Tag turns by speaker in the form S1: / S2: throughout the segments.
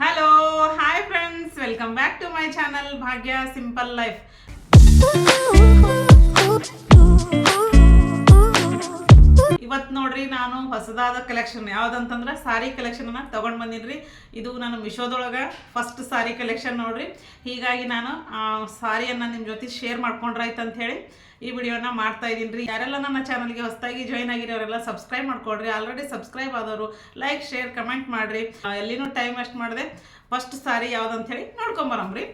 S1: Hello hi friends welcome back to my channel Bhagya simple life ಇವತ್ತು ನೋಡ್ರಿ ನಾನು ಹೊಸದಾದ ಕಲೆಕ್ಷನ್ ಯಾವ್ದಂತಂದ್ರೆ ಸಾರಿ ಕಲೆಕ್ಷನ್ ಅನ್ನ ತಗೊಂಡ್ ಬಂದಿನ್ರಿ. ಇದು ನಾನು ಮಿಶೋದೊಳಗೆ ಫಸ್ಟ್ ಸಾರಿ ಕಲೆಕ್ಷನ್ ನೋಡ್ರಿ. ಹೀಗಾಗಿ ನಾನು ಸಾರಿಯನ್ನ ನಿಮ್ಮ ಜೊತೆ ಶೇರ್ ಮಾಡ್ಕೊಂಡ್ರಾಯ್ತು ಹೇಳಿ ಈ ವಿಡಿಯೋನ ಮಾಡ್ತಾ ಇದ್ದೀನಿ ರೀ. ಯಾರೆಲ್ಲ ನನ್ನ ಚಾನಲ್ಗೆ ಹೊಸದಾಗಿ ಜಾಯ್ನ್ ಆಗಿರೋರೆಲ್ಲ ಸಬ್ಸ್ಕ್ರೈಬ್ ಮಾಡ್ಕೊಡ್ರಿ ಆಲ್ರೆಡಿ ಸಬ್ಸ್ಕ್ರೈಬ್ ಆದವರು ಲೈಕ್ ಶೇರ್ ಕಮೆಂಟ್ ಮಾಡಿರಿ. ಎಲ್ಲಿನೂ ಟೈಮ್ ವೇಸ್ಟ್ ಮಾಡಿದೆ. ಫಸ್ಟ್ ಸಾರಿ ಯಾವ್ದಂತ ಹೇಳಿ ನೋಡ್ಕೊಂಬರಮ್ರಿ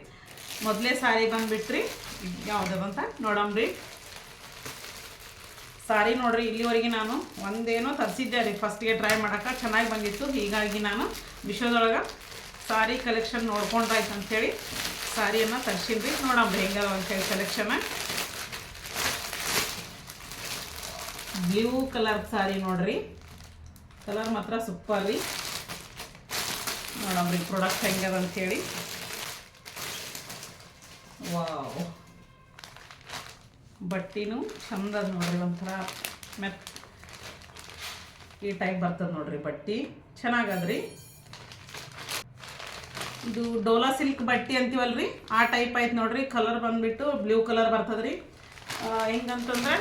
S1: ಮೊದಲೇ ಸಾರಿ ಬಂದ್ಬಿಟ್ರಿ. ಯಾವುದಂತ ನೋಡಮ್ರಿ ಸಾರಿ ನೋಡ್ರಿ, ಇಲ್ಲಿವರೆಗೆ ನಾನು ಒಂದೇನೋ ತರಿಸಿದ್ದೆ ರೀ. ಫಸ್ಟ್ಗೆ ಟ್ರೈ ಮಾಡೋಕೆ ಚೆನ್ನಾಗಿ ಬಂದಿತ್ತು. ಹೀಗಾಗಿ ನಾನು ವಿಶ್ವದೊಳಗೆ ಸಾರಿ ಕಲೆಕ್ಷನ್ ನೋಡ್ಕೊಂಡ್ರಾಯ್ತು ಅಂಥೇಳಿ ಸಾರಿಯನ್ನು ತರಿಸಿದ್ರಿ ರೀ ನೋಡಮ್ರಿ ಹೆಂಗದ ಅಂತೇಳಿ ಕಲೆಕ್ಷನ್ ಬ್ಲೂ ಕಲರ್ ಸಾರಿ ನೋಡ್ರಿ. ಕಲರ್ ಮಾತ್ರ ಸೂಪರ್ ರೀ. ನೋಡಮ್ರಿ ಪ್ರಾಡಕ್ಟ್ ಹೆಂಗದ ಅಂತೇಳಿ. ವಾವ್ ಬಟ್ಟಿನೂ ಚಂದ ಅದ ನೋಡ್ರಿ ಒಂಥರ ಮೆತ್ ಈ ಟೈಪ್ ಬರ್ತದೆ ನೋಡ್ರಿ ಬಟ್ಟಿ. ಚೆನ್ನಾಗದ್ರಿ. ಇದು ಡೋಲಾ ಸಿಲ್ಕ್ ಬಟ್ಟಿ ಅಂತೀವಲ್ರಿ? ಆ ಟೈಪ್ ಐತೆ ನೋಡ್ರಿ. ಕಲರ್ ಬಂದ್ಬಿಟ್ಟು ಬ್ಲೂ ಕಲರ್ ಬರ್ತದ್ರಿ. ಹೆಂಗಂತಂದ್ರೆ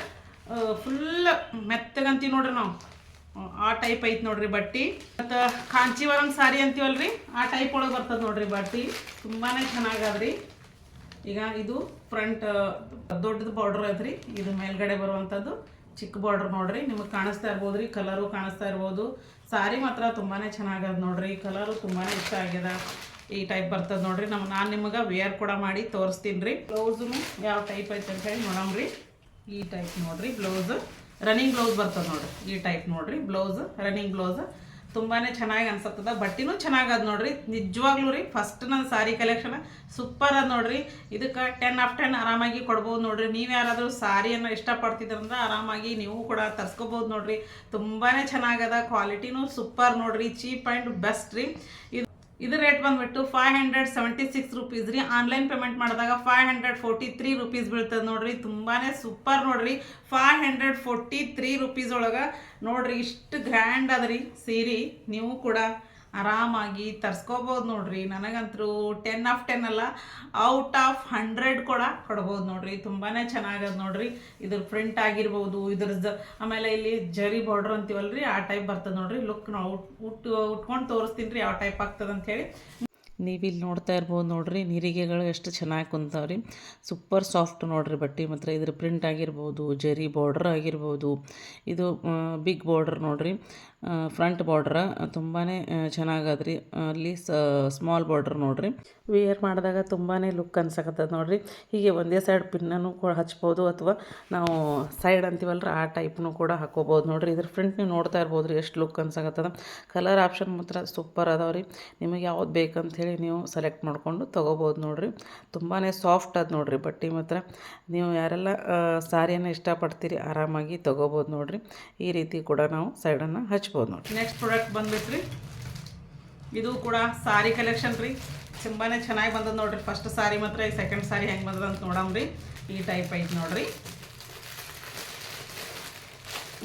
S1: ಫುಲ್ ಮೆತ್ತಗಂತೀವಿ ನೋಡ್ರಿ ನಾವು. ಆ ಟೈಪ್ ಐತೆ ನೋಡ್ರಿ ಬಟ್ಟಿ. ಮತ್ತು ಕಾಂಚಿವರಂ ಸಾರಿ ಅಂತೀವಲ್ರಿ? ಆ ಟೈಪ್ ಒಳಗೆ ಬರ್ತದೆ ನೋಡ್ರಿ ಬಟ್ಟಿ. ತುಂಬಾ ಚೆನ್ನಾಗಾದ್ರಿ. ಈಗ ಇದು ಫ್ರಂಟ್ ದೊಡ್ಡದು ಬಾರ್ಡರ್ ಐತ್ರಿ. ಇದು ಮೇಲ್ಗಡೆ ಬರುವಂಥದ್ದು ಚಿಕ್ಕ ಬಾರ್ಡರ್ ನೋಡ್ರಿ. ನಿಮಗೆ ಕಾಣಿಸ್ತಾ ಇರ್ಬೋದು ರೀ ಕಲರು ಕಾಣಿಸ್ತಾ ಇರ್ಬೋದು. ಸಾರಿ ಮಾತ್ರ ತುಂಬಾ ಚೆನ್ನಾಗದ ನೋಡ್ರಿ. ಕಲರು ತುಂಬಾ ಇಷ್ಟ ಆಗ್ಯದ. ಈ ಟೈಪ್ ಬರ್ತದೆ ನೋಡ್ರಿ. ನಮ್ಮ ನಾನು ನಿಮಗೆ ವೇರ್ ಕೂಡ ಮಾಡಿ ತೋರಿಸ್ತೀನಿ ರೀ ಬ್ಲೌಸು ಯಾವ ಟೈಪ್ ಐತೆ ಅಂತ ಹೇಳಿ ನೋಡಮ್ರಿ. ಈ ಟೈಪ್ ನೋಡ್ರಿ ಬ್ಲೌಸ್ ರನ್ನಿಂಗ್ ಬ್ಲೌಸ್ ಬರ್ತದೆ ನೋಡ್ರಿ. ಈ ಟೈಪ್ ನೋಡ್ರಿ ಬ್ಲೌಸ್ ರನ್ನಿಂಗ್ ಬ್ಲೌಸ್ ತುಂಬಾನೇ ಚೆನ್ನಾಗಿ ಅನ್ಸತ್ತದ. ಬಟ್ಟಿನೂ ಚೆನ್ನಾಗದ ನೋಡ್ರಿ. ನಿಜವಾಗ್ಲೂ ರೀ ಫಸ್ಟ್ ನನ್ನ ಸಾರಿ ಕಲೆಕ್ಷನ್ ಸೂಪರ್ ಅದ ನೋಡ್ರಿ. ಇದಕ್ಕೆ ಟೆನ್ ಆಫ್ ಟೆನ್ ಆರಾಮಾಗಿ ಕೊಡ್ಬೋದು ನೋಡ್ರಿ. ನೀವು ಯಾರಾದರೂ ಸಾರಿಯನ್ನು ಇಷ್ಟಪಡ್ತಿದ್ರಂದ್ರೆ ಆರಾಮಾಗಿ ನೀವು ಕೂಡ ತರ್ಸ್ಕೋಬೋದು ನೋಡ್ರಿ. ತುಂಬಾನೇ ಚೆನ್ನಾಗದ. ಕ್ವಾಲಿಟಿನೂ ಸೂಪರ್ ನೋಡ್ರಿ. ಚೀಪ್ ಆ್ಯಂಡ್ ಬೆಸ್ಟ್ ರೀ. ಇದು ಇದು ರೇಟ್ ಬಂದ್ಬಿಟ್ಟು five hundred seventy six rupees ರೀ. ಆನ್ಲೈನ್ ಪೇಮೆಂಟ್ ಮಾಡಿದಾಗ five hundred forty three rupees ಬೀಳ್ತದೆ ನೋಡ್ರಿ. ತುಂಬಾ ಸೂಪರ್ ನೋಡ್ರಿ. Five hundred forty three rupees ಒಳಗೆ ನೋಡ್ರಿ, ಇಷ್ಟು ಗ್ರ್ಯಾಂಡ್ ಅದ ರೀ ಸೀರೆ, ನೀವು ಕೂಡ ಆರಾಮಾಗಿ ತರ್ಸ್ಕೋಬೋದು ನೋಡ್ರಿ. ನನಗಂತರೂ ಟೆನ್ ಆಫ್ ಟೆನ್ ಅಲ್ಲ ಔಟ್ ಆಫ್ ಹಂಡ್ರೆಡ್ ಕೂಡ ಕೊಡ್ಬೋದು ನೋಡ್ರಿ. ತುಂಬಾ ಚೆನ್ನಾಗದ ನೋಡ್ರಿ. ಇದ್ರ ಪ್ರಿಂಟ್ ಆಗಿರ್ಬೋದು ಇದ್ರದ್ದು ಆಮೇಲೆ ಇಲ್ಲಿ ಜರಿ ಬಾರ್ಡ್ರ್ ಅಂತೀವಲ್ಲ ರೀ ಆ ಟೈಪ್ ಬರ್ತದೆ ನೋಡ್ರಿ. ಲುಕ್ ನಾವು ಉಟ್ ಉಟ್ಕೊಂಡು ತೋರಿಸ್ತೀನಿ ರೀ ಯಾವ ಟೈಪ್ ಆಗ್ತದೆ ನೀವು
S2: ನೀವಿಲ್ಲಿ ನೋಡ್ತಾ ಇರ್ಬೋದು ನೋಡ್ರಿ, ನೀರಿಗೆಗಳು ಎಷ್ಟು ಚೆನ್ನಾಗಿ ಕುಂತಾವ್ರಿ. ಸೂಪರ್ ಸಾಫ್ಟ್ ನೋಡ್ರಿ ಬಟ್ಟೆ ಮಾತ್ರ. ಇದ್ರ ಪ್ರಿಂಟ್ ಆಗಿರ್ಬೋದು, ಜರಿ ಬಾರ್ಡ್ರ್ ಆಗಿರ್ಬೋದು, ಇದು ಬಿಗ್ ಬಾರ್ಡ್ರ್ ನೋಡ್ರಿ. ಫ್ರಂಟ್ ಬಾರ್ಡ್ರ ತುಂಬಾ ಚೆನ್ನಾಗದ್ರಿ. ಅಲ್ಲಿ ಸ್ಮಾಲ್ ಬಾರ್ಡ್ರ್ ನೋಡ್ರಿ. ವಿಯರ್ ಮಾಡಿದಾಗ ತುಂಬಾ ಲುಕ್ ಅನ್ಸಕತ್ತದ ನೋಡ್ರಿ. ಹೀಗೆ ಒಂದೇ ಸೈಡ್ ಪಿನ್ನನ್ನು ಕೂಡ ಹಚ್ಬೋದು ಅಥವಾ ನಾವು ಸೈಡ್ ಅಂತೀವಲ್ರಿ, ಆ ಟೈಪ್ನು ಕೂಡ ಹಾಕೋಬೋದು ನೋಡ್ರಿ. ಇದ್ರ ಫ್ರಂಟ್ ನೀವು ನೋಡ್ತಾ ಇರ್ಬೋದು ರೀ ಎಷ್ಟು ಲುಕ್ ಅನ್ಸಕತ್ತದ. ಕಲರ್ ಆಪ್ಷನ್ ಮಾತ್ರ ಸೂಪರ್ ಅದಾವ ರೀ ನಿಮಗೆ ಯಾವ್ದು ಬೇಕಂಥೇಳಿ ನೀವು ಸೆಲೆಕ್ಟ್ ಮಾಡಿಕೊಂಡು ತೊಗೋಬೋದು ನೋಡ್ರಿ. ತುಂಬಾ ಸಾಫ್ಟ್ ಅದ ನೋಡ್ರಿ ಬಟ್ಟೆ ಮಾತ್ರ. ನೀವು ಯಾರೆಲ್ಲ ಸಾರಿಯನ್ನು ಇಷ್ಟಪಡ್ತೀರಿ, ಆರಾಮಾಗಿ ತೊಗೋಬೋದು ನೋಡ್ರಿ. ಈ ರೀತಿ ಕೂಡ ನಾವು ಸೈಡನ್ನು ಹಚ್ಬೋದು ನೋಡಿ
S1: ನೆಕ್ಸ್ಟ್ ಪ್ರಾಡಕ್ಟ್ ಬಂದ್ಬಿಟ್ರಿ ಇದು ಕೂಡ ಸಾರಿ ಕಲೆಕ್ಷನ್ ರೀ. ತುಂಬಾ ಚೆನ್ನಾಗಿ ಬಂದದ ನೋಡ್ರಿ. ಫಸ್ಟ್ ಸಾರಿ ಮಾತ್ರ, ಈ ಸೆಕೆಂಡ್ ಸಾರಿ ಹೆಂಗೆ ಬಂದದ ಅಂತ ನೋಡಮ್ರಿ ಈ ಟೈಪ್ ಐತೆ ನೋಡ್ರಿ.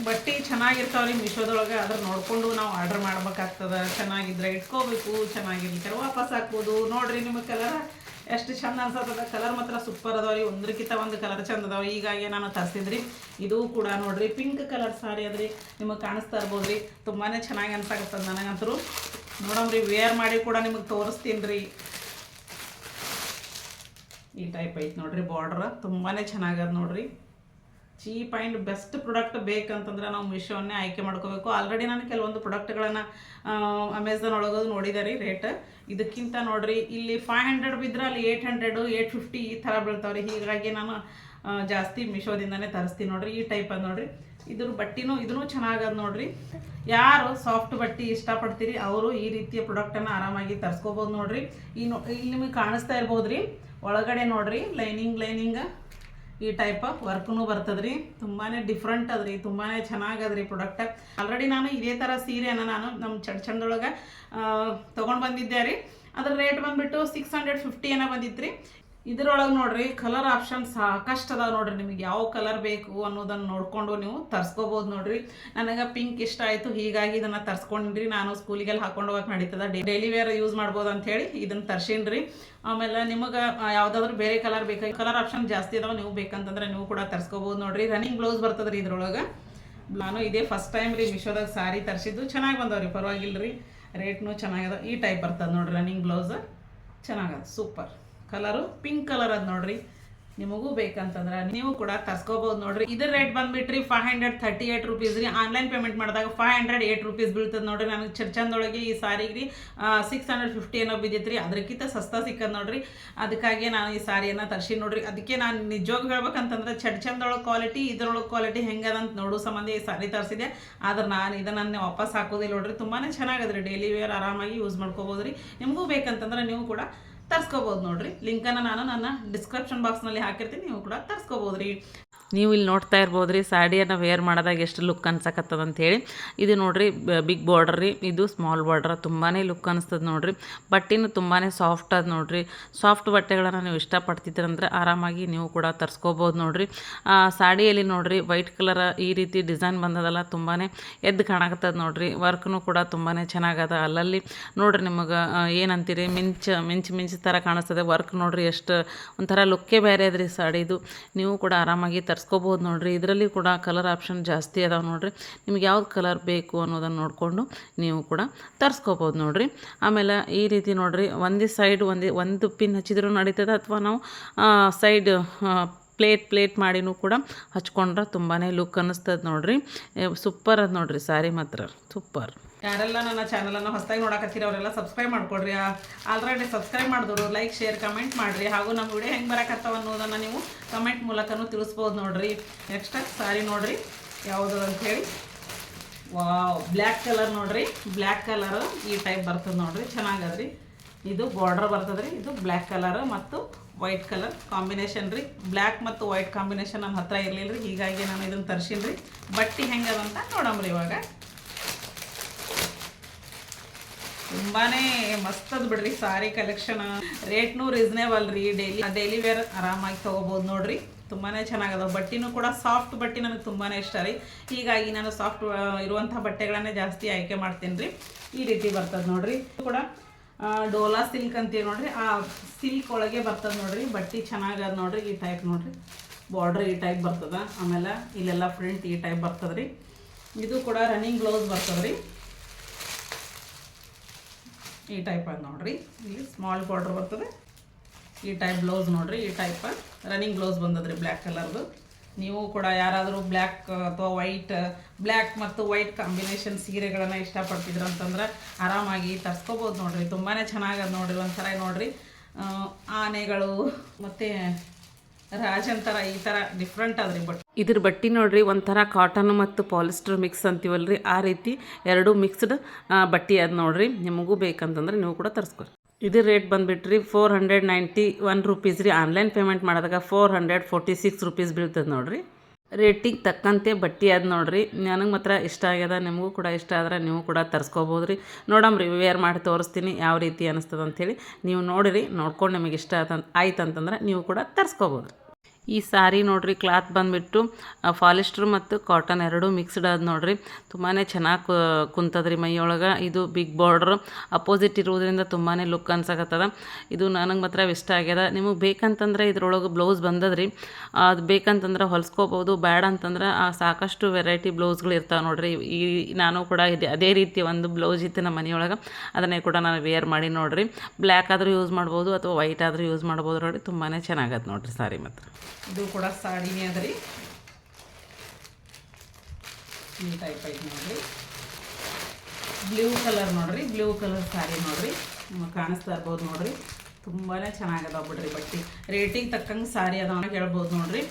S1: ಬಟ್ಟೆ ಚೆನ್ನಾಗಿರ್ತಾವ್ರಿ ಮೀಶೋದೊಳಗೆ. ಅದ್ರ ನೋಡ್ಕೊಂಡು ನಾವು ಆರ್ಡರ್ ಮಾಡ್ಬೇಕಾಗ್ತದ. ಚೆನ್ನಾಗಿದ್ರೆ ಇಟ್ಕೋಬೇಕು, ಚೆನ್ನಾಗಿರ್ಲಿಕ್ಕೆ ವಾಪಸ್ ಹಾಕ್ಬೋದು. ನೋಡ್ರಿ ನಿಮಗೆ ಕಲರ್ ಎಷ್ಟು ಚಂದ ಅನ್ಸತ್ತದ ಕಲರ್ ಮಾತ್ರ ಸೂಪರ್ ಅದಾವ್ರಿ ಒಂದ್ರಕ್ಕಿಂತ ಒಂದು ಕಲರ್ ಚಂದ ಅದಾವ ಹೀಗಾಗಿ ನಾನು ತರಿಸಿದ್ರಿ ಇದು ಕೂಡ ನೋಡ್ರಿ ಪಿಂಕ್ ಕಲರ್ ಸಾರಿ ಅದ್ರಿ. ನಿಮಗೆ ಕಾಣಿಸ್ತಾ ಇರ್ಬೋದು ರೀ. ತುಂಬಾ ಚೆನ್ನಾಗಿ ಅನ್ಸಾಕತ್ತದ ನನಗಂತರೂ ನೋಡಮ್ರಿ ವೇರ್ ಮಾಡಿ ಕೂಡ ನಿಮಗೆ ತೋರಿಸ್ತೀನಿ ರೀ. ಈ ಟೈಪ್ ಐತೆ ನೋಡ್ರಿ ಬಾರ್ಡ್ರ್ ತುಂಬಾ ಚೆನ್ನಾಗದ ನೋಡ್ರಿ. ಚೀಪ್ ಆ್ಯಂಡ್ ಬೆಸ್ಟ್ ಪ್ರಾಡಕ್ಟ್ ಬೇಕಂತಂದ್ರೆ ನಾವು ಮಿಶೋನ್ನೇ ಆಯ್ಕೆ ಮಾಡ್ಕೋಬೇಕು. ಆಲ್ರೆಡಿ ನಾನು ಕೆಲವೊಂದು ಪ್ರಾಡಕ್ಟ್ಗಳನ್ನು ಅಮೆಝಾನ್ ಒಳಗೋದು ನೋಡಿದೆ ರೀ ರೇಟ್. ಇದಕ್ಕಿಂತ ನೋಡ್ರಿ, ಇಲ್ಲಿ ಫೈವ್ ಹಂಡ್ರೆಡ್ ಬಿದ್ದರೆ ಅಲ್ಲಿ ಏಯ್ಟ್ ಹಂಡ್ರೆಡು ಏಯ್ಟ್ ಫಿಫ್ಟಿ ಈ ಥರ ಬೀಳ್ತಾವೆ ರೀ ಹೀಗಾಗಿ ನಾನು ಜಾಸ್ತಿ ಮಿಶೋದಿಂದನೇ ತರಿಸ್ತೀನಿ ನೋಡಿರಿ. ಈ ಟೈಪ್ ಅದು ನೋಡ್ರಿ. ಇದ್ರ ಬಟ್ಟಿನೂ ಇದೂ ಚೆನ್ನಾಗದ ನೋಡ್ರಿ. ಯಾರು ಸಾಫ್ಟ್ ಬಟ್ಟೆ ಇಷ್ಟಪಡ್ತೀರಿ, ಅವರು ಈ ರೀತಿಯ ಪ್ರಾಡಕ್ಟನ್ನು ಆರಾಮಾಗಿ ತರಿಸ್ಕೋಬೋದು ನೋಡಿರಿ. ಈ ನೋ, ಇಲ್ಲಿ ನಿಮಗೆ ಕಾಣಿಸ್ತಾ ಇರ್ಬೋದು ರೀ ಒಳಗಡೆ ನೋಡಿರಿ, ಲೈನಿಂಗ್ ಲೈನಿಂಗ್. ಈ ಟೈಪ್ ವರ್ಕ್ನು ಬರ್ತದ್ರಿ. ತುಂಬಾನೇ ಡಿಫ್ರೆಂಟ್ ಅದ್ರಿ ತುಂಬಾ ಚೆನ್ನಾಗದ್ರಿ ಪ್ರಾಡಕ್ಟ್ ಆಲ್ರೆಡಿ ನಾನು ಇದೇ ಥರ ಸೀರೆನ ನಾನು ನಮ್ಮ ಚಂಡ್ ಚಂದೊಳಗೆ ತೊಗೊಂಡು ಬಂದಿದ್ದೆ ರೀ. ಅದ್ರ ರೇಟ್ ಬಂದ್ಬಿಟ್ಟು ಸಿಕ್ಸ್ ಹಂಡ್ರೆಡ್ ಫಿಫ್ಟಿ ಏನೋ ಬಂದಿತ್ತು ರೀ ಇದ್ರೊಳಗೆ ನೋಡ್ರಿ ಕಲರ್ ಆಪ್ಷನ್ ಸಾಕಷ್ಟು ಅದಾವ ನೋಡ್ರಿ ನಿಮಗೆ ಯಾವ ಕಲರ್ ಬೇಕು ಅನ್ನೋದನ್ನು ನೋಡಿಕೊಂಡು ನೀವು ತರ್ಸ್ಕೋಬೋದು ನೋಡ್ರಿ. ನನಗೆ ಪಿಂಕ್ ಇಷ್ಟ ಆಯಿತು, ಹೀಗಾಗಿ ಇದನ್ನು ತರ್ಸ್ಕೊಂಡ್ರಿ ನಾನು ಸ್ಕೂಲಿಗೆಲ್ಲ ಹಾಕೊಂಡು ಹೋಗಕ್ಕೆ ನಡೀತದ. ಡೈಲಿ ವೇರ್ ಯೂಸ್ ಮಾಡ್ಬೋದು ಅಂಥೇಳಿ ಇದನ್ನು ತರ್ಸೀನ್ರಿ. ಆಮೇಲೆ ನಿಮಗೆ ಯಾವುದಾದ್ರೂ ಬೇರೆ ಕಲರ್ ಬೇಕಾಗಿ ಕಲರ್ ಆಪ್ಷನ್ ಜಾಸ್ತಿ ಅದಾವ, ನೀವು ಬೇಕಂತಂದ್ರೆ ನೀವು ಕೂಡ ತರ್ಸ್ಕೋಬೋದು ನೋಡ್ರಿ. ರನ್ನಿಂಗ್ ಬ್ಲೌಸ್ ಬರ್ತದ್ರಿ ಇದ್ರೊಳಗೆ. ನಾನು ಇದೇ ಫಸ್ಟ್ ಟೈಮ್ ರೀ ಮಿಶೋದಾಗ ಸಾರಿ ತರಿಸಿದ್ದು. ಚೆನ್ನಾಗಿ ಬಂದವ್ರಿ ಪರವಾಗಿಲ್ಲ ರೀ ರೇಟ್ನು ಚೆನ್ನಾಗದ ಈ ಟೈಪ್ ಬರ್ತದೆ ನೋಡ್ರಿ ರನ್ನಿಂಗ್ ಬ್ಲೌಸ್ ಚೆನ್ನಾಗದ ಸೂಪರ್ ಕಲರು ಪಿಂಕ್ ಕಲರ್ ಅದ ನೋಡ್ರಿ. ನಿಮಗೂ ಬೇಕಂತಂದ್ರೆ ನೀವು ಕೂಡ ತರ್ಸ್ಕೋಬಹುದು ನೋಡ್ರಿ. ಇದ್ರ rate ಬಂದ್ಬಿಟ್ರಿ five hundred thirty eight rupees ರೀ. ಆನ್ಲೈನ್ ಪೇಮೆಂಟ್ ಮಾಡಿದಾಗ ಫೈವ್ ಹಂಡ್ರೆಡ್ ಏಟ್ ರುಪೀಸ್ ಬೀಳ್ತದೆ ನೋಡ್ರಿ. ನನಗೆ ಚರ್ಚಂದೊಳಗೆ ಈ ಸಾರಿಗೆ ರೀ ಸಿಕ್ಸ್ ಹಂಡ್ರೆಡ್ ಫಿಫ್ಟಿ ಏನೋ ಬಿದ್ದಿತ್ತು ರೀ ಅದಕ್ಕಿಂತ ಸಸ್ತಾ ಸಿಕ್ಕದ್ ನೋಡ್ರಿ. ಅದಕ್ಕಾಗಿ ನಾನು ಈ ಸಾರಿಯನ್ನು ತರ್ಸಿ ನೋಡ್ರಿ. ಅದಕ್ಕೆ ನಾನು ನಿಜವಾಗಿ ಹೇಳ್ಬೇಕಂತಂದ್ರೆ ಚರ್ಚಂದೊಳಗೆ ಕ್ವಾಲಿಟಿ ಇದ್ರೊಳಗೆ ಕ್ವಾಲಿಟಿ ಹೆಂಗದ ಅಂತ ನೋಡೋ ಸಂಬಂಧ ಈ ಸಾರಿ ತರಿಸಿದೆ ಆದ್ರೆ ನಾನು ಇದನ್ನು ವಾಪಸ್ ಹಾಕೋದಿಲ್ಲ ನೋಡ್ರಿ. ತುಂಬಾ ಚೆನ್ನಾಗದ್ರಿ. ಡೈಲಿ ವೇರ್ ಆರಾಮಾಗಿ ಯೂಸ್ ಮಾಡ್ಕೋಬೋದು ರೀ ನಿಮಗೂ ಬೇಕಂತಂದ್ರೆ ನೀವು ಕೂಡ ತರ್ಸ್ಕೋಬೋದು ನೋಡ್ರಿ. ಲಿಂಕನ್ನು ನಾನು ನನ್ನ ಡಿಸ್ಕ್ರಿಪ್ಷನ್ ಬಾಕ್ಸ್ನಲ್ಲಿ ಹಾಕಿರ್ತೀನಿ ನೀವು ಕೂಡ ತರ್ಸ್ಕೋಬಹುದ್ರಿ
S2: ನೀವು ಇಲ್ಲಿ ನೋಡ್ತಾ ಇರ್ಬೋದು ರೀ ಸ್ಯಾಡಿಯನ್ನು ವೇರ್ ಮಾಡಿದಾಗ ಎಷ್ಟು ಲುಕ್ ಅನ್ಸಕತ್ತದ ಅಂತೇಳಿ. ಇದು ನೋಡ್ರಿ ಬಿಗ್ ಬಾರ್ಡರ್ ರೀ. ಇದು ಸ್ಮಾಲ್ ಬಾರ್ಡರ್ ತುಂಬಾ ಲುಕ್ ಅನಿಸ್ತದೆ ನೋಡ್ರಿ. ಬಟ್ಟೆನೂ ತುಂಬಾ ಸಾಫ್ಟ್ ಅದ ನೋಡ್ರಿ. ಸಾಫ್ಟ್ ಬಟ್ಟೆಗಳನ್ನು ನೀವು ಇಷ್ಟಪಡ್ತಿದ್ರಂದ್ರೆ ಆರಾಮಾಗಿ ನೀವು ಕೂಡ ತರಿಸ್ಕೋಬೋದು ನೋಡ್ರಿ. ಸಾಡಿಯಲ್ಲಿ ನೋಡ್ರಿ ವೈಟ್ ಕಲರ್ ಈ ರೀತಿ ಡಿಸೈನ್ ಬಂದದಲ್ಲ ತುಂಬಾ ಎದ್ದು ಕಾಣಕತ್ತದ ನೋಡ್ರಿ. ವರ್ಕ್ನು ಕೂಡ ತುಂಬಾ ಚೆನ್ನಾಗದ. ಅಲ್ಲಲ್ಲಿ ನೋಡ್ರಿ ನಿಮಗೆ ಏನಂತೀರಿ, ಮಿಂಚ, ಮಿಂಚ್ ಮಿಂಚ್ ಥರ ಕಾಣಿಸ್ತದೆ. ವರ್ಕ್ ನೋಡ್ರಿ ಎಷ್ಟು ಒಂಥರ ಲುಕ್ಕೇ ಬೇರೆ ಅದ್ರಿ ಸಾಡಿದು. ನೀವು ಕೂಡ ಆರಾಮಾಗಿ ತರಿಸ್ಕೋಬೋದು ನೋಡಿರಿ. ಇದರಲ್ಲಿ ಕೂಡ ಕಲರ್ ಆಪ್ಷನ್ ಜಾಸ್ತಿ ಅದಾವೆ ನೋಡಿರಿ. ನಿಮ್ಗೆ ಯಾವ್ದು ಕಲರ್ ಬೇಕು ಅನ್ನೋದನ್ನು ನೋಡಿಕೊಂಡು ನೀವು ಕೂಡ ತರಿಸ್ಕೋಬೋದು ನೋಡಿರಿ. ಆಮೇಲೆ ಈ ರೀತಿ ನೋಡಿರಿ, ಒಂದೇ ಸೈಡ್ ಒಂದೇ, ಒಂದು ಪಿನ್ ಹಚ್ಚಿದ್ರೂ ನಡೀತದೆ ಅಥವಾ ನಾವು ಸೈಡ್ ಪ್ಲೇಟ್ ಪ್ಲೇಟ್ ಮಾಡಿನೂ ಕೂಡ ಹಚ್ಕೊಂಡ್ರೆ ತುಂಬಾ ಲುಕ್ ಅನ್ನಿಸ್ತದೆ ನೋಡಿರಿ. ಸೂಪರ್ ಅದು ನೋಡಿರಿ ಸ್ಯಾರಿ ಮಾತ್ರ. ಸೂಪರ್
S1: ಯಾರೆಲ್ಲ ನನ್ನ ಚಾನಲನ್ನು ಹೊಸದಾಗಿ ನೋಡಕತ್ತೀರಿ ಅವರೆಲ್ಲ ಸಬ್ಸ್ಕ್ರೈಬ್ ಮಾಡ್ಕೊಡ್ರಿ. ಆಲ್ರೆಡಿ ಸಬ್ಸ್ಕ್ರೈಬ್ ಮಾಡಿದವರು ಲೈಕ್ ಶೇರ್ ಕಮೆಂಟ್ ಮಾಡಿರಿ. ಹಾಗೂ ನಮ್ಮ ವಿಡಿಯೋ ಹೆಂಗೆ ಬರಕತ್ತವ ಅನ್ನೋದನ್ನು ನೀವು ಕಮೆಂಟ್ ಮೂಲಕನೂ ತಿಳಿಸ್ಬೋದು ನೋಡಿರಿ. ನೆಕ್ಸ್ಟ್ ಸಾರಿ ನೋಡಿರಿ. ಯಾವುದು ಅಂಥೇಳಿ ವಾ ಬ್ಲ್ಯಾಕ್ ಕಲರ್ ನೋಡಿರಿ. ಬ್ಲ್ಯಾಕ್ ಕಲರ್ ಈ ಟೈಪ್ ಬರ್ತದೆ ನೋಡಿರಿ. ಚೆನ್ನಾಗದ್ರಿ. ಇದು ಬಾರ್ಡರ್ ಬರ್ತದ್ರಿ. ಇದು ಬ್ಲ್ಯಾಕ್ ಕಲರ್ ಮತ್ತು ವೈಟ್ ಕಲರ್ ಕಾಂಬಿನೇಷನ್ ರೀ. ಬ್ಲ್ಯಾಕ್ ಮತ್ತು ವೈಟ್ ಕಾಂಬಿನೇಷನ್ ನನ್ನ ಹತ್ರ ಇರಲಿಲ್ಲ ರೀ ಹೀಗಾಗಿ ನಾನು ಇದನ್ನು ತರ್ಸೀನಿ ರೀ ಬಟ್ಟೆ ಹೆಂಗದಂತ ನೋಡಮ್ರಿ ಇವಾಗ. ತುಂಬಾನೇ ಮಸ್ತ್ ಅದ್ ಬಿಡ್ರಿ, ಸಾರಿ ಕಲೆಕ್ಷನ್ ರೇಟ್ನು ರೀಸನೇಬಲ್ ರೀ ಡೈಲಿ ಡೈಲಿ ವೇರ್ ಆರಾಮಾಗಿ ತಗೋಬಹುದು ನೋಡ್ರಿ. ತುಂಬಾನೇ ಚೆನ್ನಾಗದ ಬಟ್ಟಿನೂ ಕೂಡ ಸಾಫ್ಟ್ ಬಟ್ಟೆ ನನಗೆ ತುಂಬಾನೇ ಇಷ್ಟ ರೀ. ಹೀಗಾಗಿ ನಾನು ಸಾಫ್ಟ್ ಇರುವಂಥ ಬಟ್ಟೆಗಳನ್ನೇ ಜಾಸ್ತಿ ಆಯ್ಕೆ ಮಾಡ್ತೀನಿ ರೀ. ಈ ರೀತಿ ಬರ್ತದೆ ನೋಡ್ರಿ. ಕೂಡ ಡೋಲಾ ಸಿಲ್ಕ್ ಅಂತೀವಿ ನೋಡ್ರಿ. ಆ ಸಿಲ್ಕ್ ಒಳಗೆ ಬರ್ತದೆ ನೋಡ್ರಿ. ಬಟ್ಟೆ ಚೆನ್ನಾಗದ ನೋಡ್ರಿ, ಈ ಟೈಪ್ ನೋಡ್ರಿ. ಬಾರ್ಡ್ರ್ ಈ ಟೈಪ್ ಬರ್ತದ. ಆಮೇಲೆ ಇಲ್ಲೆಲ್ಲ ಫ್ರಂಟ್ ಈ ಟೈಪ್ ಬರ್ತದ್ರಿ. ಇದು ಕೂಡ ರನ್ನಿಂಗ್ ಬ್ಲೌಸ್ ಬರ್ತದ್ರಿ. ಈ ಟೈಪ್ ಅದು ನೋಡಿರಿ. ಇಲ್ಲಿ ಸ್ಮಾಲ್ ಬಾರ್ಡ್ರ್ ಬರ್ತದೆ. ಈ ಟೈಪ್ ಬ್ಲೌಸ್ ನೋಡಿರಿ, ಈ ಟೈಪ್ ರನ್ನಿಂಗ್ ಬ್ಲೌಸ್ ಬಂದದ್ರಿ ಬ್ಲ್ಯಾಕ್ ಕಲರ್ದು ನೀವು ಕೂಡ ಯಾರಾದರೂ ಬ್ಲ್ಯಾಕ್ ಅಥವಾ ವೈಟ್ ಬ್ಲ್ಯಾಕ್ ಮತ್ತು ವೈಟ್ ಕಾಂಬಿನೇಷನ್ ಸೀರೆಗಳನ್ನು ಇಷ್ಟಪಡ್ತಿದ್ರು ಅಂತಂದ್ರೆ ಆರಾಮಾಗಿ ತರ್ಸ್ಕೋಬೋದು ನೋಡಿರಿ. ತುಂಬಾ ಚೆನ್ನಾಗದ ನೋಡಿರಿ. ಒಂಥರ ನೋಡ್ರಿ. ಆನೆಗಳು, ಮತ್ತು ರಾಜಂತರ ಈ ಥರ ಡಿಫ್ರೆಂಟ್ ಅದ್ರಿ ಬಟ್
S2: ಇದ್ರ ಬಟ್ಟೆ ನೋಡ್ರಿ, ಒಂಥರ ಕಾಟನ್ ಮತ್ತು ಪಾಲಿಸ್ಟರ್ ಮಿಕ್ಸ್ ಅಂತೀವಲ್ರಿ. ಆ ರೀತಿ ಎರಡು ಮಿಕ್ಸ್ಡ್ ಬಟ್ಟೆ ಅದು ನೋಡ್ರಿ. ನಿಮಗೂ ಬೇಕಂತಂದ್ರೆ ನೀವು ಕೂಡ ತರಿಸ್ಕೊರಿ. ಇದು rate ಬಂದುಬಿಟ್ರಿ four hundred ninety one rupees ರೀ. ಆನ್ಲೈನ್ ಪೇಮೆಂಟ್ ಮಾಡಿದಾಗ four hundred forty six rupees ಬೀಳ್ತದೆ ನೋಡ್ರಿ. ರೇಟಿಗೆ ತಕ್ಕಂತೆ ಬಟ್ಟೆ ಅದು ನೋಡ್ರಿ. ನನಗೆ ಮಾತ್ರ ಇಷ್ಟ ಆಗ್ಯದ. ನಿಮಗೂ ಕೂಡ ಇಷ್ಟ ಆದ್ರೆ ನೀವು ಕೂಡ ತರಿಸ್ಕೋಬೋದು ರೀ ನೋಡಮ್ರಿ ವೇರ್ ಮಾಡಿ ತೋರಿಸ್ತೀನಿ ಯಾವ ರೀತಿ ಅನಿಸ್ತದೆ ಅಂಥೇಳಿ ನೀವು ನೋಡಿರಿ, ನೋಡ್ಕೊಂಡು ನಿಮಗೆ ಇಷ್ಟ ಆಯ್ತು ಆಯ್ತು ಅಂತಂದ್ರೆ ನೀವು ಕೂಡ ತರಿಸ್ಕೋಬೋದು ಈ ಸಾರಿ ನೋಡ್ರಿ ಕ್ಲಾತ್ ಬಂದುಬಿಟ್ಟು ಫಾಲಿಸ್ಟ್ರ್ ಮತ್ತು ಕಾಟನ್ ಎರಡೂ ಮಿಕ್ಸ್ಡ್ ಅದು ನೋಡ್ರಿ. ತುಂಬಾ ಚೆನ್ನಾಗಿ ಕುಂತದ್ರಿ ಮೈಯೊಳಗೆ. ಇದು ಬಿಗ್ ಬಾರ್ಡ್ರ್. ಅಪೋಸಿಟ್ ಇರೋದ್ರಿಂದ ತುಂಬಾ ಲುಕ್ ಅನ್ಸಕತ್ತದ. ಇದು ನನಗೆ ಮಾತ್ರ ಇಷ್ಟ ಆಗ್ಯದ. ನಿಮಗೆ ಬೇಕಂತಂದ್ರೆ ಇದ್ರೊಳಗೆ ಬ್ಲೌಸ್ ಬಂದದ್ರಿ. ಅದು ಬೇಕಂತಂದ್ರೆ ಹೊಲ್ಸ್ಕೋಬೋದು. ಬ್ಯಾಡ ಅಂತಂದ್ರೆ ಸಾಕಷ್ಟು ವೆರೈಟಿ ಬ್ಲೌಸ್ಗಳು ಇರ್ತಾವೆ ನೋಡ್ರಿ. ಈ, ನಾನು ಕೂಡ ಇದೆ, ಅದೇ ರೀತಿ ಒಂದು ಬ್ಲೌಸ್ ಇತ್ತು ನಮ್ಮ ಮನೆಯೊಳಗೆ. ಅದನ್ನೇ ಕೂಡ ನಾನು ವೇರ್ ಮಾಡಿ ನೋಡ್ರಿ. ಬ್ಲ್ಯಾಕ್ ಆದರೂ ಯೂಸ್ ಮಾಡ್ಬೋದು ಅಥವಾ ವೈಟ್ ಆದರೂ ಯೂಸ್ ಮಾಡ್ಬೋದು ನೋಡಿ ತುಂಬಾ ಚೆನ್ನಾಗತ್ತೆ ನೋಡ್ರಿ ಸಾರಿ ಮಾತ್ರ.
S1: ಇದು ಕೂಡ ಸಾಡಿನೇ ಅದ ರೀ ಈ ಟೈಪ್ ಐತಿ ನೋಡ್ರಿ ಬ್ಲೂ ಕಲರ್ ನೋಡ್ರಿ, ಬ್ಲೂ ಕಲರ್ ಸಾರಿ ನೋಡ್ರಿ. ಕಾಣಿಸ್ತಾ ಇರ್ಬೋದು ನೋಡ್ರಿ. ತುಂಬಾ ಚೆನ್ನಾಗದಾವ ಬಿಡ್ರಿ ಬಟ್ಟೆ. ರೇಟಿಗೆ ತಕ್ಕಂಗೆ ಸಾರಿ ಅಂತ ಹೇಳ್ಬೋದು ನೋಡ್ರಿ.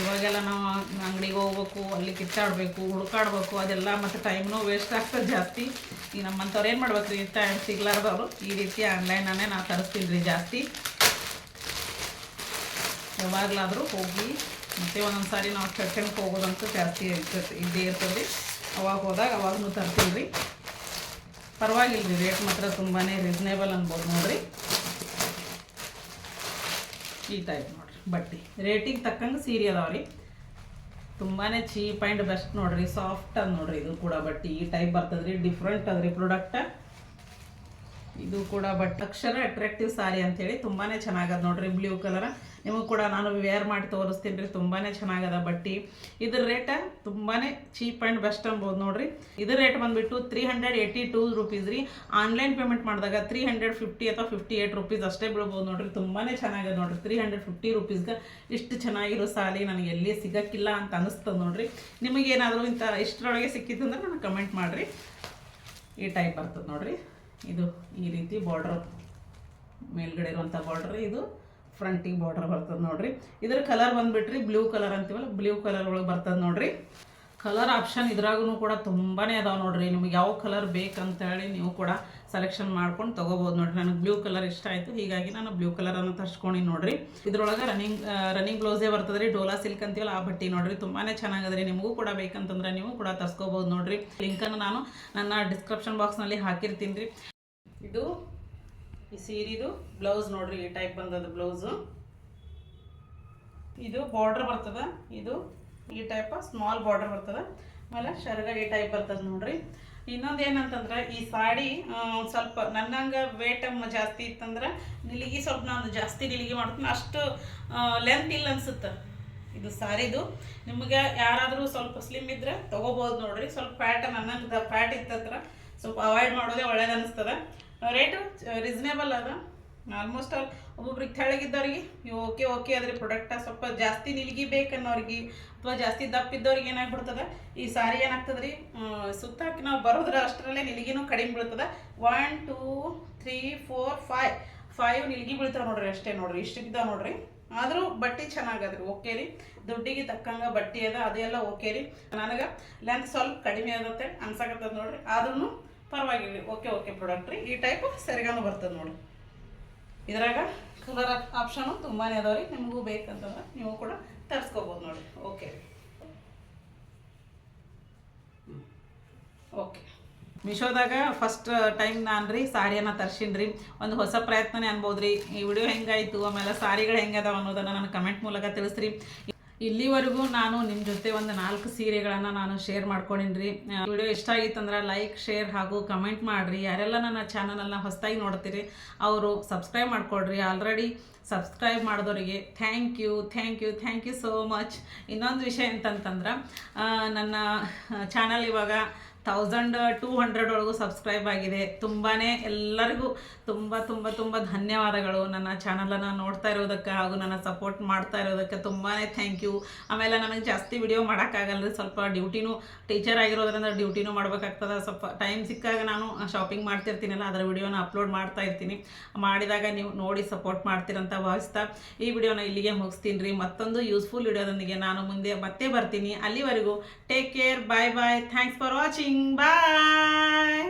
S1: ಇವಾಗೆಲ್ಲ ನಾವು ಅಂಗಡಿಗೆ ಹೋಗ್ಬೇಕು, ಅಲ್ಲಿ ಕಿತ್ತಾಡಬೇಕು, ಹುಡುಕಾಡ್ಬೇಕು, ಅದೆಲ್ಲ ಮತ್ತು ಟೈಮ್ನೂ ವೇಸ್ಟ್ ಆಗ್ತದೆ ಜಾಸ್ತಿ. ಈ ನಮ್ಮಂಥವ್ರು ಏನು ಮಾಡ್ಬೇಕು ರೀ ಟೈಮ್ ಸಿಗ್ಲಾರ್ದವರು. ಈ ರೀತಿ ಆನ್ಲೈನನ್ನೇ ನಾವು ತರಿಸ್ತೀನಿ ರೀ ಜಾಸ್ತಿ. ಯಾವಾಗಲಾದರೂ ಹೋಗಿ ಮತ್ತೆ ಒಂದೊಂದು ಸಾರಿ ನಾವು ಚರ್ಚೆಗೆ ಹೋಗೋದಂತೂ ಜಾಸ್ತಿ ಇರ್ತದೆ, ಇದ್ದೇ ಇರ್ತದೆ. ಅವಾಗ ಹೋದಾಗ ಅವಾಗೂ ತರ್ತೀವಿ ರೀ ಪರವಾಗಿಲ್ಲ ರೀ ರೇಟ್ ಮಾತ್ರ ತುಂಬಾ ರೀಸನೇಬಲ್ ಅನ್ಬೋದು ನೋಡಿರಿ. ಈ ಟೈಪ್ ನೋಡಿರಿ, ಬಟ್ಟೆ. ರೇಟಿಗೆ ತಕ್ಕಂಗೆ ಸೀರೆ ಅದಾವೆ ರೀ ತುಂಬಾ ಚೀಪ್ ಆ್ಯಂಡ್ ಬೆಸ್ಟ್ ನೋಡಿರಿ ಸಾಫ್ಟ್ ಅದು ನೋಡಿರಿ ಇದು ಕೂಡ ಬಟ್ಟೆ. ಈ ಟೈಪ್ ಬರ್ತದ್ರಿ ಡಿಫ್ರೆಂಟ್ ಅದ್ರಿ ಪ್ರಾಡಕ್ಟ್ ಇದು ಕೂಡ ಬಟ್ ತಕ್ಷಣ ಅಟ್ರಾಕ್ಟಿವ್ ಸಾರಿ ಅಂತೇಳಿ ತುಂಬಾ ಚೆನ್ನಾಗದ ನೋಡ್ರಿ ಬ್ಲೂ ಕಲರ್ ನಿಮಗೂ ಕೂಡ ನಾನು ವೇರ್ ಮಾಡಿ ತೋರಿಸ್ತೀನಿ ರೀ ತುಂಬಾ ಚೆನ್ನಾಗದ ಬಟ್ಟಿ. ಇದ್ರ ರೇಟ ತುಂಬಾ ಚೀಪ್ ಆ್ಯಂಡ್ ಬೆಸ್ಟ್ ಅನ್ಬೋದು ನೋಡ್ರಿ. ಇದ್ರ ರೇಟ್ ಬಂದ್ಬಿಟ್ಟು three hundred eighty two rupees ರೀ. ಆನ್ಲೈನ್ ಪೇಮೆಂಟ್ ಮಾಡಿದಾಗ ತ್ರೀ ಹಂಡ್ರೆಡ್ ಫಿಫ್ಟಿ ಅಥವಾ ಫಿಫ್ಟಿ ಏಯ್ಟ್ ರುಪೀಸ್ ಅಷ್ಟೇ ಬೀಳ್ಬೋದು ನೋಡ್ರಿ ತುಂಬಾ ಚೆನ್ನಾಗದ ನೋಡ್ರಿ. ತ್ರೀ ಹಂಡ್ರೆಡ್ ಫಿಫ್ಟಿ ರುಪೀಸ್ಗೆ ಇಷ್ಟು ಚೆನ್ನಾಗಿರೋ ಸಾಲಿ ನನಗೆ ಎಲ್ಲಿ ಸಿಗಕ್ಕಿಲ್ಲ ಅಂತ ಅನಿಸ್ತದೆ ನೋಡ್ರಿ. ನಿಮಗೇನಾದರೂ ಇಂಥ ಇಷ್ಟರೊಳಗೆ ಸಿಕ್ಕಿತ್ತಂದ್ರೆ ನನಗೆ ಕಮೆಂಟ್ ಮಾಡಿರಿ. ಈ ಟೈಪ್ ಬರ್ತದೆ ನೋಡ್ರಿ. ಇದು ಈ ರೀತಿ ಬಾರ್ಡರ್ ಮೇಲ್ಗಡೆ ಇರುವಂಥ ಬಾರ್ಡರ್ ಇದು ಫ್ರಂಟಿಗೆ ಬಾರ್ಡರ್ ಬರ್ತದೆ ನೋಡ್ರಿ. ಇದ್ರ ಕಲರ್ ಬಂದ್ಬಿಟ್ರಿ ಬ್ಲೂ ಕಲರ್ ಅಂತೀವಲ್ಲ ಬ್ಲೂ ಕಲರ್ ಒಳಗೆ ಬರ್ತದೆ ನೋಡ್ರಿ. ಕಲರ್ ಆಪ್ಷನ್ ಇದ್ರಾಗೂ ಕೂಡ ತುಂಬಾ ಅದಾವೆ ನೋಡ್ರಿ. ನಿಮ್ಗೆ ಯಾವ ಕಲರ್ ಬೇಕಂತ ಹೇಳಿ ನೀವು ಕೂಡ ಸೆಲೆಕ್ಷನ್ ಮಾಡ್ಕೊಂಡು ತೊಗೋಬೋದು ನೋಡಿರಿ. ನನಗೆ ಬ್ಲೂ ಕಲರ್ ಇಷ್ಟ ಆಯಿತು. ಹೀಗಾಗಿ ನಾನು ಬ್ಲೂ ಕಲರನ್ನು ತರ್ಸ್ಕೊಂಡು ನೋಡಿರಿ. ಇದ್ರೊಳಗೆ ರನ್ನಿಂಗ್ ರನ್ನಿಂಗ್ ಬ್ಲೌಸೇ ರೀ ಡೋಲಾ ಸಿಲ್ಕ್ ಅಂತೀವಲ್ಲ, ಆ ಬಟ್ಟೆ ನೋಡಿರಿ. ತುಂಬಾ ಚೆನ್ನಾಗದ್ರಿ. ನಿಮಗೂ ಕೂಡ ಬೇಕಂತಂದ್ರೆ ನೀವು ಕೂಡ ತರ್ಸ್ಕೋಬೋದು ನೋಡಿರಿ. ಲಿಂಕನ್ನು ನಾನು ನನ್ನ ಡಿಸ್ಕ್ರಿಪ್ಷನ್ ಬಾಕ್ಸ್ನಲ್ಲಿ ಹಾಕಿರ್ತೀನಿ ರೀ. ಇದು ಈ ಸೀರಿದು ಬ್ಲೌಸ್ ನೋಡ್ರಿ, ಈ ಟೈಪ್ ಬಂದದ ಬ್ಲೌಸು ಇದು ಬಾರ್ಡರ್ ಬರ್ತದ. ಇದು ಈ ಟೈಪ್ ಸ್ಮಾಲ್ ಬಾರ್ಡರ್ ಬರ್ತದ. ಆಮೇಲೆ ಶರ್ಗ ಈ ಟೈಪ್ ಬರ್ತದ ನೋಡ್ರಿ. ಇನ್ನೊಂದು ಏನಂತಂದ್ರೆ, ಈ ಸಾಡಿ ಸ್ವಲ್ಪ ನನ್ನಂಗ ವೇಟ್ ಜಾಸ್ತಿ ಇತ್ತಂದ್ರೆ, ನಿಲಿಗೆ ಸ್ವಲ್ಪ ನಾನು ಜಾಸ್ತಿ ನಿಲಿಗೆ ಮಾಡ್ತೀನಿ. ಅಷ್ಟು ಲೆಂತ್ ಇಲ್ಲ ಅನ್ಸುತ್ತೆ. ಇದು ಸಾರಿದು. ನಿಮಗೆ ಯಾರಾದರೂ ಸ್ವಲ್ಪ ಸ್ಲಿಮ್ ಇದ್ರೆ ತಗೋಬೋದು ನೋಡ್ರಿ. ಸ್ವಲ್ಪ ಫ್ಯಾಟ್ ನನ್ನಂಗೆ ಫ್ಯಾಟ್ ಇತ್ತಂದ್ರೆ ಸ್ವಲ್ಪ ಅವಾಯ್ಡ್ ಮಾಡೋದೇ ಒಳ್ಳೇದು ಅನಿಸ್ತದೆ. ರೇಟು ರೀಸನೇಬಲ್ ಅದ. ಆಲ್ಮೋಸ್ಟ್ ಆಲ್ ಒಬ್ಬೊಬ್ರಿಗೆ ತೆಳಗಿದ್ದವ್ರಿಗೆ ಓಕೆ ಓಕೆ ಅದ್ರ ಪ್ರಾಡಕ್ಟ ಸ್ವಲ್ಪ ಜಾಸ್ತಿ ನಿಲ್ಗಿ ಬೇಕನ್ನೋರಿಗೆ ಅಥವಾ ಜಾಸ್ತಿ ದಪ್ಪ ಇದ್ದವ್ರಿಗೆ ಏನಾಗ್ಬಿಡ್ತದೆ? ಈ ಸಾರಿ ಏನಾಗ್ತದೆ ರೀ ಸುತ್ತಾಕಿ ನಾವು ಬರೋದ್ರ ಅಷ್ಟರಲ್ಲೇ ನಿಲ್ಗಿನೂ ಕಡಿಮೆ ಬೀಳ್ತದೆ. One two three four five five ನಿಲ್ಗಿ ಬೀಳ್ತಾವೆ ನೋಡ್ರಿ ಅಷ್ಟೇ ನೋಡ್ರಿ, ಇಷ್ಟು ಬಿದ್ದಾವೆ ನೋಡ್ರಿ. ಆದರೂ ಬಟ್ಟೆ ಚೆನ್ನಾಗದ್ರಿ, ಓಕೆ ರೀ. ದುಡ್ಡಿಗೆ ತಕ್ಕಂಗೆ ಬಟ್ಟೆ ಅದ, ಅದೆಲ್ಲ ಓಕೆ ರೀ. ನನಗೆ ಲೆಂತ್ ಸ್ವಲ್ಪ ಕಡಿಮೆ ಆಗತ್ತೆ, ಅನ್ಸಕತ್ತದ ನೋಡ್ರಿ. ಆದ್ರೂ ಪರವಾಗಿಲ್ಲ ಓಕೆ ಓಕೆ ಪ್ರಾಡಕ್ಟ್ ರೀ. ಈ ಟೈಪ್ ಸರಿಗಾನು ಬರ್ತದೆ ನೋಡ್ರಿ. ಇದ್ರಾಗ ಕಲರ್ ಆಪ್ಷನು ತುಂಬಾ ಅದಾವ್ರಿ ರೀ. ನಿಮಗೂ ಬೇಕಂತಂದ್ರೆ ನೀವು ಕೂಡ ತರಿಸ್ಕೋಬೋದು ನೋಡಿ. ಓಕೆ ಓಕೆ ಮಿಶೋದಾಗ ಫಸ್ಟ್ ಟೈಮ್ ನಾನು ರೀ ಸಾರಿಯನ್ನು ತರ್ಸಿನಿ ರೀ. ಒಂದು ಹೊಸ ಪ್ರಯತ್ನನೇ ಅನ್ಬೋದು ರೀ ಈ ವಿಡಿಯೋ ಹೆಂಗಾಯಿತು, ಆಮೇಲೆ ಸಾರಿಗಳು ಹೆಂಗದಾವ ಅನ್ನೋದನ್ನು ನಾನು ಕಮೆಂಟ್ ಮೂಲಕ ತಿಳಿಸ್ರಿ. ಇಲ್ಲಿವರೆಗೂ ನಾನು ನಿಮ್ಮ ಜೊತೆ ಒಂದು ನಾಲ್ಕು ಸೀರೆಗಳನ್ನು ನಾನು ಶೇರ್ ಮಾಡ್ಕೊಂಡಿನಿ ರೀ ವಿಡಿಯೋ ಇಷ್ಟ ಆಗಿತ್ತಂದ್ರೆ ಲೈಕ್ ಶೇರ್ ಹಾಗೂ ಕಮೆಂಟ್ ಮಾಡಿರಿ. ಯಾರೆಲ್ಲ ನನ್ನ ಚಾನಲನ್ನು ಹೊಸದಾಗಿ ನೋಡ್ತೀರಿ, ಅವರು ಸಬ್ಸ್ಕ್ರೈಬ್ ಮಾಡ್ಕೊಳ್ರಿ ಆಲ್ರೆಡಿ ಸಬ್ಸ್ಕ್ರೈಬ್ ಮಾಡಿದವರಿಗೆ thank you thank you thank you so much ಇನ್ನೊಂದು ವಿಷಯ ಅಂತಂತಂದ್ರೆ ನನ್ನ ಚಾನಲ್ ಇವಾಗ ತೌಸಂಡ್ ಟೂ ಹಂಡ್ರೆಡ್ ಒಳಗೂ ಸಬ್ಸ್ಕ್ರೈಬ್ ಆಗಿದೆ. ತುಂಬಾ ಎಲ್ಲರಿಗೂ ತುಂಬ ತುಂಬ ತುಂಬ ಧನ್ಯವಾದಗಳು. ನನ್ನ ಚಾನಲನ್ನು ನೋಡ್ತಾ ಇರೋದಕ್ಕೆ ಹಾಗೂ ನನ್ನ ಸಪೋರ್ಟ್ ಮಾಡ್ತಾ ಇರೋದಕ್ಕೆ ತುಂಬಾ ಥ್ಯಾಂಕ್ ಯು ಆಮೇಲೆ ನನಗೆ ಜಾಸ್ತಿ ವಿಡಿಯೋ ಮಾಡೋಕ್ಕಾಗಲ್ಲ ಸ್ವಲ್ಪ ಡ್ಯೂಟಿನೂ ಟೀಚರ್ ಆಗಿರೋದ್ರಿಂದ ಡ್ಯೂಟಿನೂ ಮಾಡಬೇಕಾಗ್ತದೆ. ಸ್ವಲ್ಪ ಟೈಮ್ ಸಿಕ್ಕಾಗ ನಾನು ಶಾಪಿಂಗ್ ಮಾಡ್ತಿರ್ತೀನಲ್ಲ, ಅದರ ವಿಡಿಯೋನ ಅಪ್ಲೋಡ್ ಮಾಡ್ತಾ ಇರ್ತೀನಿ. ಮಾಡಿದಾಗ ನೀವು ನೋಡಿ ಸಪೋರ್ಟ್ ಮಾಡ್ತೀರಂತ ಭಾವಿಸ್ತಾ ಈ ವಿಡಿಯೋನ ಇಲ್ಲಿಗೆ ಮುಗಿಸ್ತೀನಿ ರೀ ಮತ್ತೊಂದು ಯೂಸ್ಫುಲ್ ವಿಡಿಯೋದೊಂದಿಗೆ ನಾನು ಮುಂದೆ ಮತ್ತೆ ಬರ್ತೀನಿ. ಅಲ್ಲಿವರೆಗೂ take care bye bye thanks for watching bye